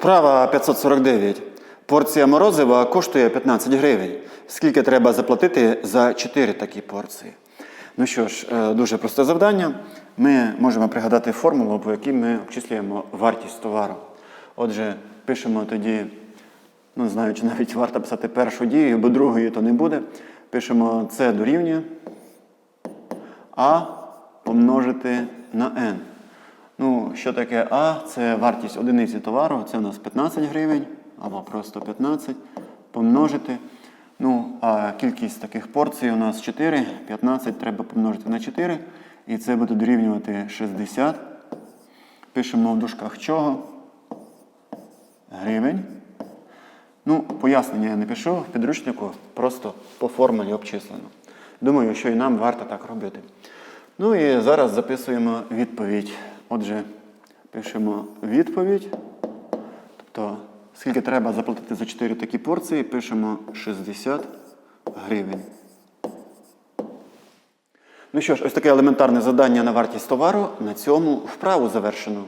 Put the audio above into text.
Вправа 549. Порція морозива коштує 15 гривень. Скільки треба заплатити за 4 такі порції? Ну що ж, е, дуже просте завдання. Ми можемо пригадати формулу, по якій ми обчислюємо вартість товару. Отже, пишемо тоді, ну не знаю, чи навіть варто писати першу дію, бо другої то не буде. Пишемо це дорівнює А помножити на n. Ну, що таке А? Це вартість одиниці товару, це у нас 15 гривень, або просто 15, помножити. Ну, а кількість таких порцій у нас 4, 15 треба помножити на 4, і це буде дорівнювати 60. Пишемо в дужках чого? Гривень. Ну, пояснення я не пишу в підручнику, просто по формулі обчислено. Думаю, що і нам варто так робити. Ну і зараз записуємо відповідь. Отже, пишемо відповідь. Тобто, скільки треба заплатити за 4 такі порції, пишемо 60 гривень. Ну що ж, ось таке елементарне завдання на вартість товару. На цьому вправу завершено.